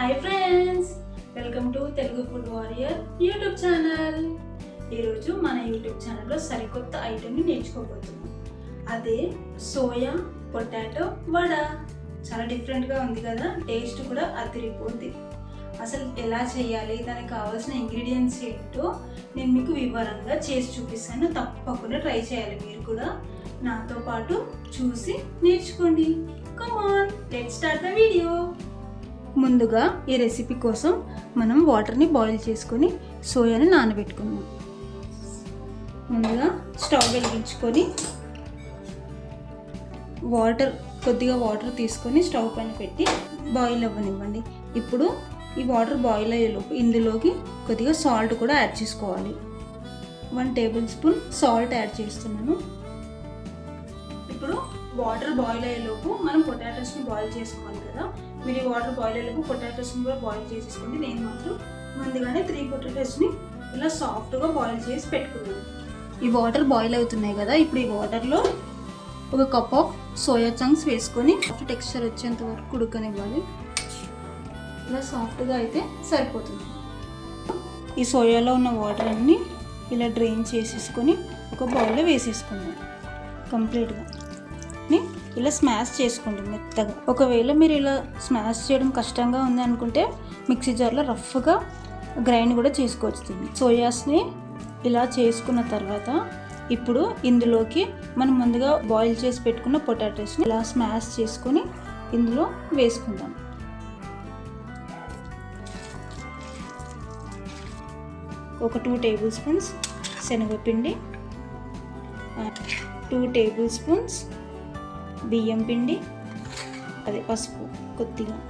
Hi friends welcome to Telugu food warrior YouTube channel. ఈరోజు మన YouTube ఛానల్లో సరికొత్త ఐటెంని నేర్చుకోబోతున్నాం. అదే సోయా పొటాటో వడ. చాలా డిఫరెంట్గా ఉంది కదా టేస్ట్ కూడా అదిరిపోద్ది. అసలు ఎలా చేయాలి దానికి కావాల్సిన ఇంగ్రీడియంట్స్ ఏంటో నేను మీకు వివరంగా చేసి చూపిస్తాను. తప్పకుండా ట్రై చేయాలి మీరు కూడా. నాతో పాటు చూసి నేర్చుకోండి. Come on let start the video ముందుగా ఈ రెసిపీ కోసం మనం వాటర్ని బాయిల్ చేసుకొని సోయాని నానబెట్టుకుందాం. ముందుగా స్టవ్ వెలిగించుకొని వాటర్ కొద్దిగా వాటర్ తీసుకొని స్టవ్ పైన పెట్టి బాయిల్ అవ్వనివ్వండి. ఇప్పుడు ఈ వాటర్ బాయిల్ అయ్యేలోపు ఇందులోకి కొద్దిగా సాల్ట్ కూడా యాడ్ చేసుకోవాలి. One table spoon salt add చేస్తున్నాను. ఇప్పుడు వాటర్ బాయిల్ అయ్యేలోపు మనం పొటాటోస్ని బాయిల్ చేసుకోవాలి కదా. మీరు ఈ వాటర్ బాయిల్ అయ్యేపు పొటాటోస్ని కూడా బాయిల్ చేసేసుకోండి నేను మాత్రం ముందుగానే త్రీ పొటాటోస్ని ఇలా సాఫ్ట్గా బాయిల్ చేసి పెట్టుకున్నాను. ఈ వాటర్ బాయిల్ అవుతున్నాయి కదా ఇప్పుడు ఈ వాటర్లో ఒక కప్ ఆఫ్ సోయా చంక్స్ వేసుకొని టెక్స్చర్ వచ్చేంత వరకు ఉడకనివ్వాలి. ఇలా సాఫ్ట్గా అయితే సరిపోతుంది. ఈ సోయాలో ఉన్న వాటర్ అన్నీ ఇలా డ్రైన్ చేసేసుకొని ఒక బౌల్లో వేసేసుకుందాం. కంప్లీట్గా ఇలా స్మాష్ చేసుకోండి మెత్తగా. ఒకవేళ మీరు ఇలా స్మాష్ చేయడం కష్టంగా ఉంది అనుకుంటే మిక్సీ జార్లో రఫ్గా గ్రైండ్ కూడా చేసుకోవచ్చు దీన్ని. సోయాస్ని ఇలా చేసుకున్న తర్వాత ఇప్పుడు ఇందులోకి మనం ముందుగా బాయిల్ చేసి పెట్టుకున్న పొటాటోస్ని ఇలా స్మాష్ చేసుకొని ఇందులో వేసుకుందాం. ఒక టూ టేబుల్ స్పూన్స్ శనగపిండి టూ టేబుల్ స్పూన్స్ బియ్యం పిండి అదే పసుపు కొద్దిగా.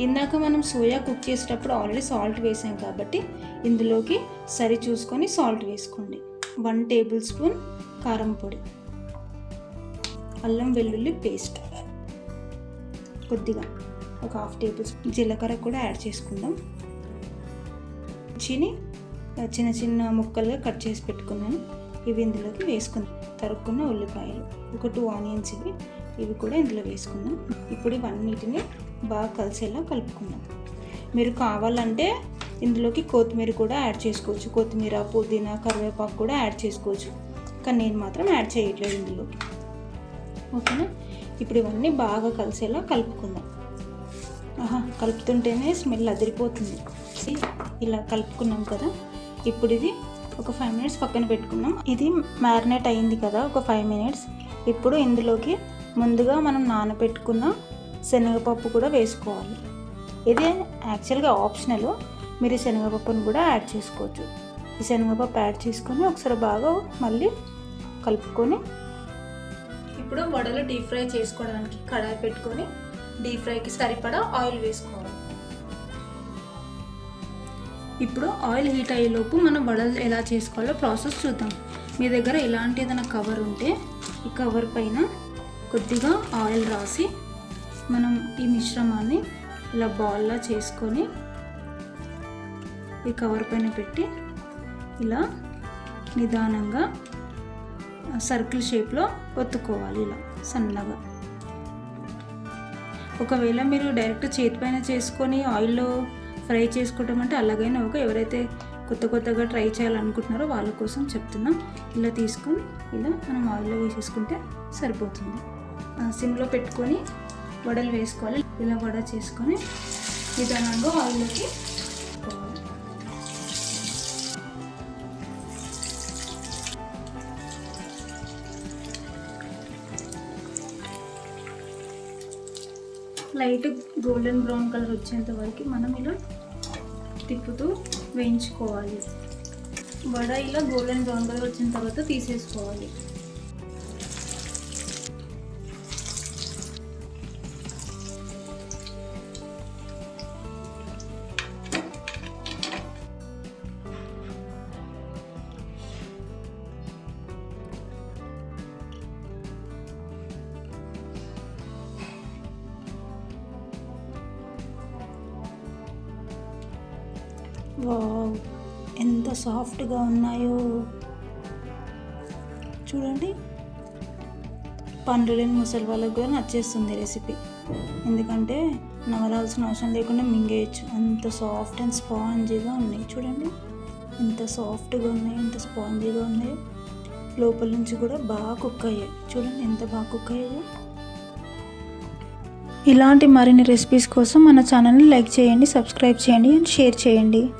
ఇందాక మనం సోయా కుక్ చేసేటప్పుడు ఆల్రెడీ సాల్ట్ వేసాం కాబట్టి ఇందులోకి సరి చూసుకొని సాల్ట్ వేసుకోండి. వన్ టేబుల్ స్పూన్ కారం పొడి అల్లం వెల్లుల్లి పేస్ట్ కొద్దిగా ఒక హాఫ్ టేబుల్ స్పూన్ జీలకర్ర కూడా యాడ్ చేసుకుందాం. చిని చిన్న చిన్న ముక్కలుగా కట్ చేసి పెట్టుకున్నాను. ఇవి ఇందులోకి వేసుకుందాం. తరుక్కున్న ఉల్లిపాయలు ఒక టూ ఆనియన్స్ ఇవి. ఇవి కూడా ఇందులో వేసుకుందాం. ఇప్పుడు ఇవన్నిటిని బాగా కలిసేలా కలుపుకుందాం. మీరు కావాలంటే ఇందులోకి కొత్తిమీర కూడా యాడ్ చేసుకోవచ్చు. కొత్తిమీర పుదీనా కరివేపాకు కూడా యాడ్ చేసుకోవచ్చు. కానీ నేను మాత్రం యాడ్ చేయట్లేదు ఇందులోకి. ఓకేనా? ఇప్పుడు ఇవన్నీ బాగా కలిసేలా కలుపుకుందాం. ఆహా కలుపుతుంటేనే స్మెల్ అదిరిపోతుంది. ఇలా కలుపుకున్నాం కదా? ఇప్పుడు ఇది ఒక ఫైవ్ మినిట్స్ పక్కన పెట్టుకున్నాం. ఇది మ్యారినేట్ అయింది కదా ఒక ఫైవ్ మినిట్స్ ఇప్పుడు ఇందులోకి ముందుగా మనం నానబెట్టుకున్న శనగపప్పు కూడా వేసుకోవాలి. ఇది యాక్చువల్గా ఆప్షనల్ మీరు శనగపప్పును కూడా యాడ్ చేసుకోవచ్చు. ఈ శనగపప్పు యాడ్ చేసుకొని ఒకసారి బాగా మళ్ళీ కలుపుకొని ఇప్పుడు వడలు డీప్ ఫ్రై చేసుకోవడానికి కడాయి పెట్టుకొని డీప్ ఫ్రైకి సరిపడా ఆయిల్ వేసుకోవాలి. ఇప్పుడు ఆయిల్ హీట్ అయ్యేలోపు మనం వడలు ఎలా చేసుకోవాలో ప్రాసెస్ చూద్దాం. మీ దగ్గర ఇలాంటి ఏదైనా కవర్ ఉంటే ఈ కవర్ పైన కొద్దిగా ఆయిల్ రాసి మనం ఈ మిశ్రమాన్ని ఇలా బాల్లా చేసుకొని ఈ కవర్ పైన పెట్టి ఇలా నిదానంగా సర్కిల్ షేప్లో ఒత్తుకోవాలి ఇలా సన్నగా. ఒకవేళ మీరు డైరెక్ట్ చేతిపైన చేసుకొని ఆయిల్లో ఫ్రై చేసుకోవటం అంటే అలాగైనా ఒక ఎవరైతే కొత్త కొత్తగా ట్రై చేయాలనుకుంటున్నారో వాళ్ళ కోసం చెప్తున్నాం. ఇలా తీసుకొని ఇలా మనం ఆయిల్లో వేసేసుకుంటే సరిపోతుంది. సిమ్లో పెట్టుకొని వడలు వేసుకోవాలి. ఇలా వడ చేసుకొని నిదానంగా ఆయిల్లోకి లైట్ గోల్డెన్ బ్రౌన్ కలర్ వచ్చేంత వరకు మనం ఇలా తిప్పుతూ వేయించుకోవాలి. వడ ఇలా గోల్డెన్ బ్రౌన్ కలర్ వచ్చిన తర్వాత తీసేసుకోవాలి. వావ్ ఎంత సాఫ్ట్గా ఉన్నాయో. చూడండి పండు లేని ముసలి వాళ్ళకి కూడా నచ్చేస్తుంది రెసిపీ ఎందుకంటే నవలాల్సిన అవసరం లేకుండా మింగేయచ్చు. అంత సాఫ్ట్ అండ్ స్పాంజీగా ఉన్నాయి. చూడండి ఎంత సాఫ్ట్గా ఉన్నాయి ఎంత స్పాంజీగా ఉన్నాయి. లోపల నుంచి కూడా బాగా కుక్ అయ్యాయి. చూడండి ఎంత బాగా కుక్ అయ్యాయో. ఇలాంటి మరిన్ని రెసిపీస్ కోసం మన ఛానల్ని లైక్ చేయండి సబ్స్క్రైబ్ చేయండి అండ్ షేర్ చేయండి.